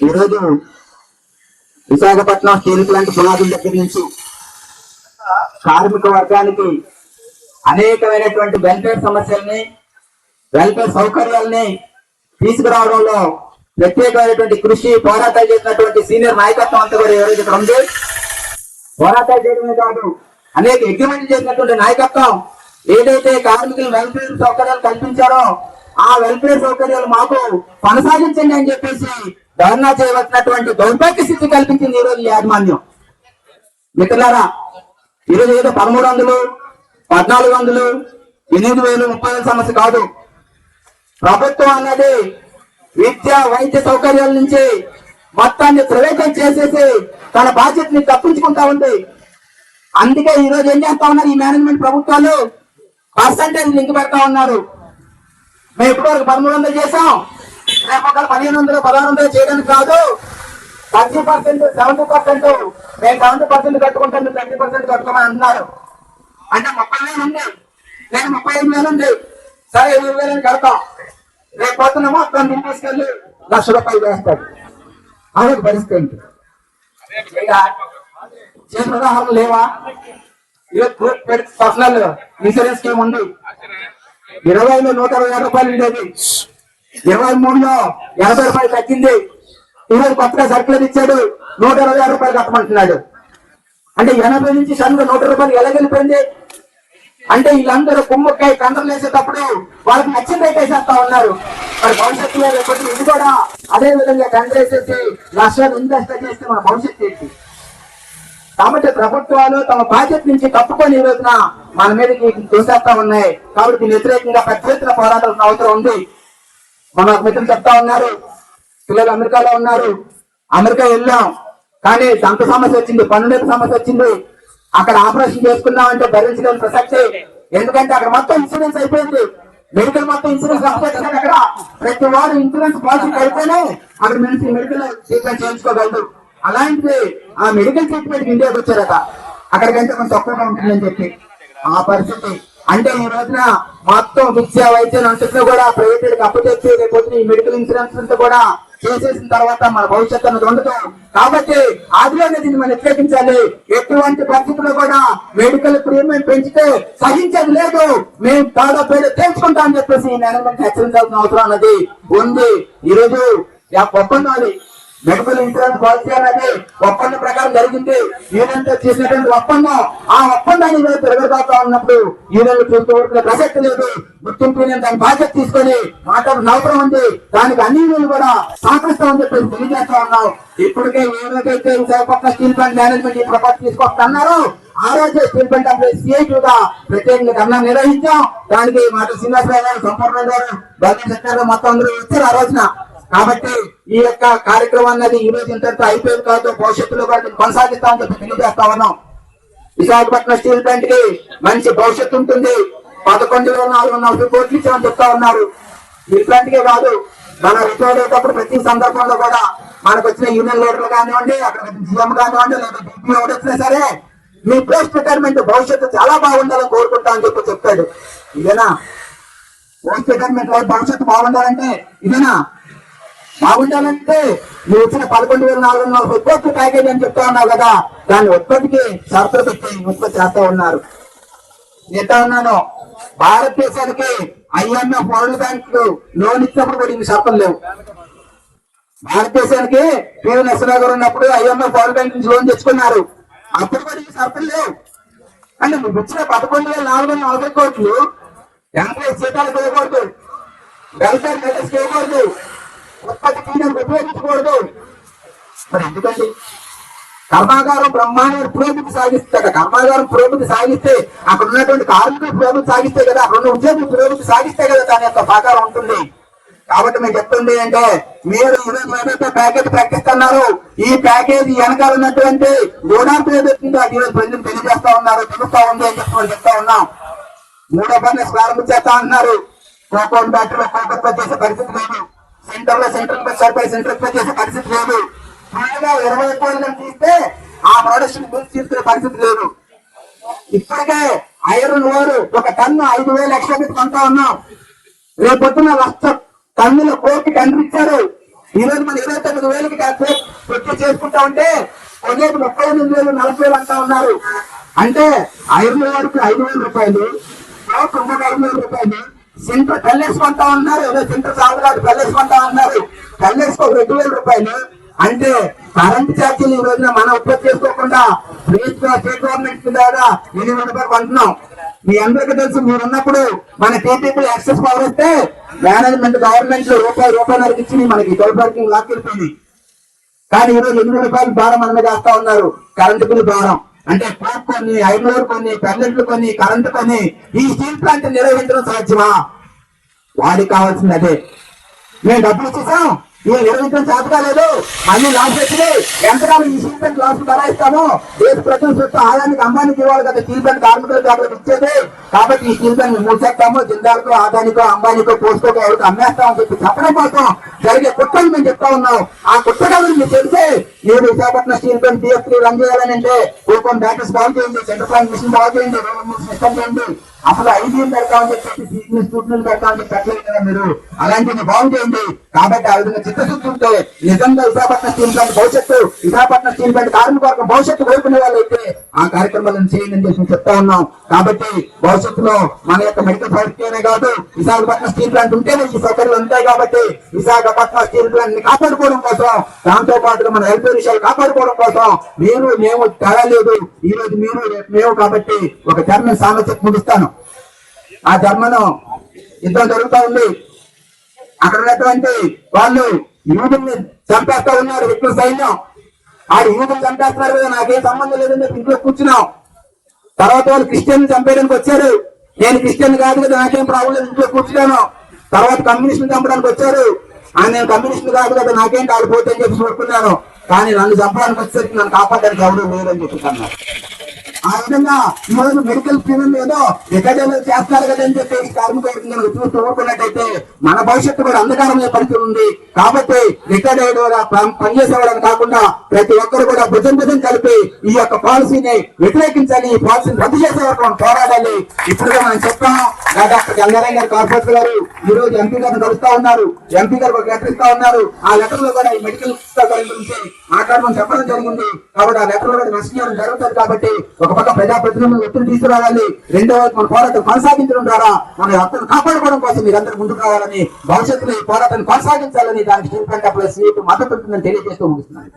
ఈరోజు Visakhapatnam steel plant పునాదుల దగ్గర నుంచి కార్మిక వర్గానికి అనేకమైనటువంటి వెల్ఫేర్ సమస్యల్ని వెల్ఫేర్ సౌకర్యాల్ని తీసుకురావడంలో ప్రత్యేకమైనటువంటి కృషి పోరాటాలు చేసినటువంటి సీనియర్ నాయకత్వం అంతా కూడా ఎవరైతే ఇక్కడ ఉంది. పోరాటాలు చేయడమే కాదు అనేక అగ్రిమెంట్ చేసినటువంటి నాయకత్వం ఏదైతే కార్మికులు వెల్ఫేర్ సౌకర్యాలు కల్పించారో ఆ వెల్ఫేర్ సౌకర్యాలు మాకు కొనసాగించండి అని చెప్పేసి ధర్నా చేయవలసినటువంటి దౌర్భాగ్య స్థితి కల్పించింది ఈ రోజు యాజమాన్యం. మిత్రులారా ఈరోజు ఏదో పదమూడు వందలు పద్నాలుగు వందలు ఎనిమిది వేలు ముప్పై వేల సమస్య కాదు. ప్రభుత్వం అన్నది విద్య వైద్య సౌకర్యాల నుంచి మొత్తాన్ని ప్రైవేటైజ్ చేసేసి తన బాధ్యతని తప్పించుకుంటా ఉంది. అందుకే ఈ రోజు ఏం చేస్తా ఉన్నారు ఈ మేనేజ్మెంట్ ప్రభుత్వాలు? పర్సంటేజ్ లింక్ పెడతా ఉన్నారు. మేము ఇప్పటివరకు పదమూడు వందలు చేసాం ఒకవేళ పదిహేను వందలు పదహారు వందలు చేయడానికి కాదు. థర్టీ పర్సెంట్ సెవెంటీ పర్సెంట్ నేను సెవెంటీ పర్సెంట్ కట్టుకుంటాను థర్టీ పర్సెంట్ కట్టుకోమని అంటున్నారు అంటే ముప్పై వేలు ఉంది. నేను ముప్పై ఐదు వేలు ఉంది. సరే ఇరవై వేలు కడతాం. రేపు పోతున్నామో అక్కడ తీసుకెళ్ళి లక్ష రూపాయలు వేస్తాడు. అదొక పరిస్థితి ఏంటి? చేసిన ఉదాహరణ లేవా? పర్సనల్ ఇన్సూరెన్స్ స్కీమ్ ఉంది. ఇరవైలో నూట అరవై ఆరు రూపాయలు ఉండేది. ఇరవై మూడులో ఎనభై రూపాయలు తగ్గింది. ఈరోజు కొత్తగా సర్కులర్ ఇచ్చాడు. నూట ఇరవై ఆరు రూపాయలు కట్టమంటున్నాడు. అంటే ఎనభై నుంచి సన్నుగా నూట రూపాయలు ఎలాగెళ్ళిపోయింది అంటే వీళ్ళందరూ కుమ్మక్కాయ కండలు వేసేటప్పుడు వాళ్ళకి నచ్చిన రేట్ వేసేస్తా ఉన్నారు. మరి భవిష్యత్తులో రేపటి ఇది కూడా అదే విధంగా కండ వేసేసి లక్షలు ఇన్వెస్ట్ చేస్తే మన భవిష్యత్తు ఏంటి? కాబట్టి ప్రభుత్వాలు తమ బాధ్యత నుంచి తప్పుకొని ఈ రోజున మన మీద దూసేస్తా ఉన్నాయి. కాబట్టి వ్యతిరేకంగా పెద్ద ఎత్తున పోరాడాల్సిన అవసరం ఉంది. మన మిత్రులు చెప్తా ఉన్నారు. పిల్లలు అమెరికాలో ఉన్నారు. అమెరికా వెళ్ళాం. కానీ దంత సమస్య వచ్చింది. పన్నునేత సమస్య వచ్చింది. అక్కడ ఆపరేషన్ చేసుకున్నాం అంటే భరించడం ప్రసక్తి. ఎందుకంటే అక్కడ మొత్తం ఇన్సూరెన్స్ అయిపోయింది. మెడికల్ మొత్తం ఇన్సూరెన్స్ రాకపోతే అక్కడ ప్రతి వాడు ఇన్సూరెన్స్ పాలసీ కడితేనే అక్కడ మనిషి మెడికల్ ట్రీట్మెంట్ చేయించుకోగలరు. అలాంటిది ఆ మెడికల్ ట్రీట్మెంట్ ఇండియాకి వచ్చారట. అక్కడికంటే కొంచెం తక్కువగా ఉంటుందని చెప్పి. ఆ పరిస్థితి అంటే ఈ రోజున మొత్తం విద్యా వైద్యం అంతట్లో కూడా ప్రైవేట్ అప్పచెప్పి రేపు ఈ మెడికల్ ఇన్సూరెన్స్ అంతా కూడా చేసేసిన తర్వాత మన భవిష్యత్తు అన్నది ఉండదు. కాబట్టి ఆదిలోనే దీన్ని మనం వ్యతిరేకించాలి ఎటువంటి పరిస్థితుల్లో కూడా మెడికల్ ప్రీమియం పెంచితే సహించేది లేదు. మేము దాదాపు ఏదో తెలుసుకుంటాం అని చెప్పేసి ఈ మేనేజ్మెంట్ హెచ్చరించాల్సిన అవసరం అన్నది ఉంది. ఈ రోజు ఒప్పందాలు మెడికల్ ఇన్సూరెన్స్ పాలసీ అనేది ఒప్పందం ప్రకారం జరిగింది. యూనియన్ చేసినటువంటి ఒప్పందం ఆ ఒప్పందాన్ని మేము తిరగబోతా ఉన్నప్పుడు యూనియన్లు చూస్తూ ప్రసక్తి లేదు. గుర్తింపు నేను దాని బాధ్యత తీసుకొని మాట్లాడిన అవసరం ఉంది. దానికి అన్ని కూడా సహకరిస్తామని చెప్పేసి తెలియజేస్తా ఉన్నాం. ఇప్పటికే ఏదైతే విశాఖపట్నం స్టీల్ ప్లాంట్ మేనేజ్మెంట్ ఈ ప్రపోజల్ తీసుకొస్తున్నారు ఆ రోజు స్టీల్ ప్లాంట్ సిఐటీగా ప్రత్యేకంగా ధర్నా నిర్వహించాం. దానికి మాట శ్రీనివాసరావు గారు సంపూర్ణ గారు బాధ్యత మొత్తం అందరూ వచ్చారు ఆ రోజున. కాబట్టి ఈ యొక్క కార్యక్రమం అన్నది ఈ రోజు ఇంతటితో అయిపోయింది కాదు భవిష్యత్తులో కాదు కొనసాగిస్తామని చెప్పి తెలియజేస్తా ఉన్నాం. విశాఖపట్నం స్టీల్ ప్లాంట్కి మంచి భవిష్యత్తు ఉంటుంది. పదకొండు వేల నాలుగు వందల నలభై కోట్లు ఇచ్చామని చెప్తా ఉన్నారు. స్టీల్ ప్లాంట్ కే కాదు మన రిటైర్ అయ్యేటప్పుడు ప్రతి సందర్భంలో కూడా మనకు వచ్చిన యూనియన్ లీడర్లు కానివ్వండి అక్కడ సీఎం కానివ్వండి లేదా ఎవరు వచ్చినా సరే మీ పోస్ట్ రిటైర్మెంట్ భవిష్యత్తు చాలా బాగుండాలని కోరుకుంటా అని చెప్పి చెప్తాడు. ఇదేనా? పోస్ట్ రిటైర్మెంట్ లైఫ్ భవిష్యత్తు బాగుండాలంటే ఇదేనా? బాగుండాలంటే నువ్వు వచ్చిన పదకొండు వేల నాలుగు వందల నలభై కోట్ల ప్యాకేజ్ అని చెప్తా ఉన్నావు కదా దాని ఉత్పత్తికి షరతులు పెట్టి ఉత్పత్తి చేస్తా ఉన్నారు. చెప్తా ఉన్నాను భారతదేశానికి ఐఎంఎఫ్ వరల్డ్ బ్యాంక్ లోన్ ఇచ్చినప్పుడు కూడా ఇన్ని షరతులు లేవు. భారతదేశానికి పివి నరసింహరావు గారు ఉన్నప్పుడు ఐఎంఎఫ్ వరల్డ్ బ్యాంక్ నుంచి లోన్ తెచ్చుకున్నారు. అప్పుడు కూడా ఈ షరతులు లేవు. అంటే నువ్వు ఇచ్చిన పదకొండు వేల నాలుగు వందల నలభై కోట్లు ఎంప్లాయీ జీతాలకు చేయకూడదు వెల్ఫేర్ మెజర్స్ చేయకూడదు ఉత్పత్తి చేయడానికి ఉపయోగించకూడదు మరి ఎందుకండి? కర్మాగారం బ్రహ్మాండ పురోగతి సాగిస్తాడు కర్మాగారం పురోగతి సాగిస్తే అక్కడ ఉన్నటువంటి కార్మికులు పురోగతి సాగిస్తే కదా అక్కడ ఉన్న ఉద్యోగులు పురోగతి సాగిస్తే కదా దాని యొక్క సహకారం ఉంటుంది. కాబట్టి మేము చెప్తుంది అంటే మీరు ఏదైతే ప్యాకేజ్ ప్రకటిస్తున్నారు ఈ ప్యాకేజ్ వెనకాల ఉన్నటువంటి గోడాంపు ఏదైతుందో అది ఈరోజు ప్రజలు తెలియజేస్తా ఉన్నారు తెలుస్తా ఉంది అని చెప్పి చెప్తా ఉన్నాం. మూడో పని ప్రారంభించేస్తా అంటున్నారు. కోకోన్ బ్యాటరీలో కోకత్వ చేసే పరిస్థితి లేదు. సెంటర్లో సెంటర్ సరిపోయి సెంటర్ చేసే పరిస్థితి లేదు. త్వరగా ఇరవై కోట్లను తీస్తే ఆ ప్రొడక్షన్ గురించి తీసుకునే పరిస్థితి లేదు. ఇప్పటికే ఐరన్ ఓరు ఒక టన్ను ఐదు వేల ఎక్స్ట్రా పెట్టి కొంటా ఉన్నాం. రేపొద్దున లక్ష టన్నుల కోర్టు కనిపించారు. ఈ రోజు మనం ఇరవై తొమ్మిది వేలకి కాస్త చేసుకుంటా ఉంటే కొనేది ముప్పై ఎనిమిది వేలు నలభై వేలు అంటా ఉన్నారు. అంటే ఐదు వరకు ఐదు వేల రూపాయలు లోపు ఇంకొక ఐదు వేల రూపాయలు సెంటర్ కళ్ళేసుకుంటా ఉన్నారు ఏదో సెంటర్ చాలు కాదు కళ్ళేసుకుంటా ఉన్నారు కళ్ళేసుకో రెండు వేల రూపాయలు. అంటే కరెంట్ ఛార్జీలు ఈ రోజున మనం ఉత్పత్తి చేసుకోకుండా స్టేట్ గవర్నమెంట్ ద్వారా ఎనిమిది రూపాయలు కొంటున్నాం. మీ అందరికీ తెలుసు మీరు ఉన్నప్పుడు మన టీపీపీ యాక్సెస్ పవర్ వస్తే మేనేజ్మెంట్ గవర్నమెంట్ రూపాయి రూపాయలు ఇచ్చి మనకి. టోల్ పార్కింగ్ లాక్కెళ్ళిపోయింది కానీ ఈరోజు ఎనిమిది రూపాయలు భారం మన మీద వేస్తా ఉన్నారు. కరెంటు బిల్లు భారం. అంటే ట్యాప్ కొన్ని ఐనూరు కొన్ని పెల్లెట్లు కొన్ని కరెంటు కొన్ని ఈ స్టీల్ ప్లాంట్ నిర్వహించడం సాధ్యమా? వాడికి కావాల్సింది అదే. మేము డబ్బులు ఇచ్చేసాం. ఈ నిర్వహించడం చేత కాలేదు. అన్ని లాస్ వచ్చినాయి ఎంతకాలం ఈ స్టీల్ ప్లాంట్ లాస్ భరాయిస్తాము దేశ ప్రతి చుట్టూ ఆదానికి అంబానికి ఇవ్వాలి కదా. స్టీల్ ప్లాంట్ కార్మికులకు కాబట్టి ఇచ్చేది. కాబట్టి ఈ స్టీల్ ప్లాంట్ మూసేస్తాము జిందాల్కో ఆదానికో అంబానికో పోస్కోకో ఎవరికి అమ్మేస్తామని చెప్పి చెప్పడం కోసం జరిగే కుట్రలు మేము చెప్తా ఉన్నాం. ఆ కుట్రలు మీరు తెలిసే మీరు Visakhapatnam steel plant PF run చేయాలని అంటే ఓపెన్ బ్యాటర్స్ బాగు చేయండి. సెంటర్ పాయింట్ మిషన్ బాగు చేయండి. రెండు సిస్టమ్ చేయండి. అసలు ఐడియం పెడతామని చెప్పి బిజినెస్ స్టూడెంట్ పెడతామని పెట్టలేదు కదా మీరు? అలాంటివి బాగుంటుంది. కాబట్టి ఆ విధంగా చిత్తశుద్ధులతో నిజంగా విశాఖపట్నం స్టీల్ ప్లాంట్ భవిష్యత్తు విశాఖపట్నం స్టీల్ ప్లాంట్ కార్మిక వర్గం భవిష్యత్తు కోరుకునే వాళ్ళు అయితే ఆ కార్యక్రమాలను చేయండి అని చెప్పి చెప్తా ఉన్నాం. కాబట్టి భవిష్యత్తులో మన యొక్క మెడికల్ ఫ్యాక్టరీనే కాదు విశాఖపట్నం స్టీల్ ప్లాంట్ ఉంటేనే ఈ సౌకర్యాలు ఉంటాయి కాబట్టి విశాఖపట్నం స్టీల్ ప్లాంట్ని కాపాడుకోవడం కోసం దాంతో పాటుగా మన హెల్త్ విషయాలు కాపాడుకోవడం కోసం మీరు మేము తేడా లేదు. ఈ రోజు మీరు మేము కాబట్టి ఒక చర్మ సామర్థ్యం ముగిస్తాను. ఆ జర్మను యుద్ధం జరుగుతా ఉంది. అక్కడ ఉన్నటువంటి వాళ్ళు యూదుల్ని చంపేస్తా ఉన్నారు విష్ణు సైన్యం. ఆ యూదులు చంపేస్తున్నారు కదా నాకేం సంబంధం లేదని చెప్పి ఇంట్లో కూర్చున్నాం. తర్వాత వాళ్ళు క్రిస్టియన్ చంపేయడానికి వచ్చారు. నేను క్రిస్టియన్ కాదు కదా నాకేం ప్రాబ్లం లేదు ఇంట్లో కూర్చున్నాను. తర్వాత కమ్యూనిస్ట్ చంపడానికి వచ్చారు. ఆ నేను కమ్యూనిస్ట్ కాదు కదా నాకేం పోతే అని చెప్పి చెప్పుకున్నాను కానీ నన్ను చంపడానికి వచ్చేసరికి నన్ను కాపాడడానికి ఎవరు లేదని చెప్పి అన్నారు. ఆ విధంగా ఈ రోజు మెడికల్ ఫీల్డ్ ఏదో ఎక్కడేదో చేస్తారు కదా అని చెప్పి కార్మిక వర్గం మన భవిష్యత్తు కూడా అంధకారమే పరిస్థితి ఉంది కాబట్టి రిటైర్డ్ అయ్యేవాడు పనిచేసేవాడని కాకుండా ప్రతి ఒక్కరు కూడా భుజం భుజం కలిపి ఈ యొక్క పాలసీని వ్యతిరేకించాలి ఈ పాలసీని రద్దు చేసే వరకు మనం పోరాడాలి. ఇప్పుడు మనం చెప్తాం డాక్టర్ గంగారాయణ గారు కార్పొరేటర్ గారు ఈ రోజు ఎంపీ గారిని కలుస్తా ఉన్నారు. ఎంపీ గారు ఒక లెటర్ ఇస్తా ఉన్నారు. ఆ లెటర్లో కూడా ఈ మెడికల్ గురించి మాట్లాడమని చెప్పడం జరిగింది. కాబట్టి ఆ లెటర్లో కూడా నష్టం జరుగుతుంది కాబట్టి ఒక పక్క ప్రజాప్రతినిధులను ఒత్తిడి తీసుకురావాలి. రెండవది మన పోరాటం కొనసాగించడం ద్వారా మన హక్కును కాపాడుకోవడం కోసం మీరందరూ ముందుకు రావాలని భవిష్యత్తులో ఈ పోరాటాన్ని కొనసాగించాలని దానికి స్టీల్ ప్లాంట్ అప్లై మద్దతు ఉంటుందని తెలియజేస్తూ ముగిస్తున్నాను.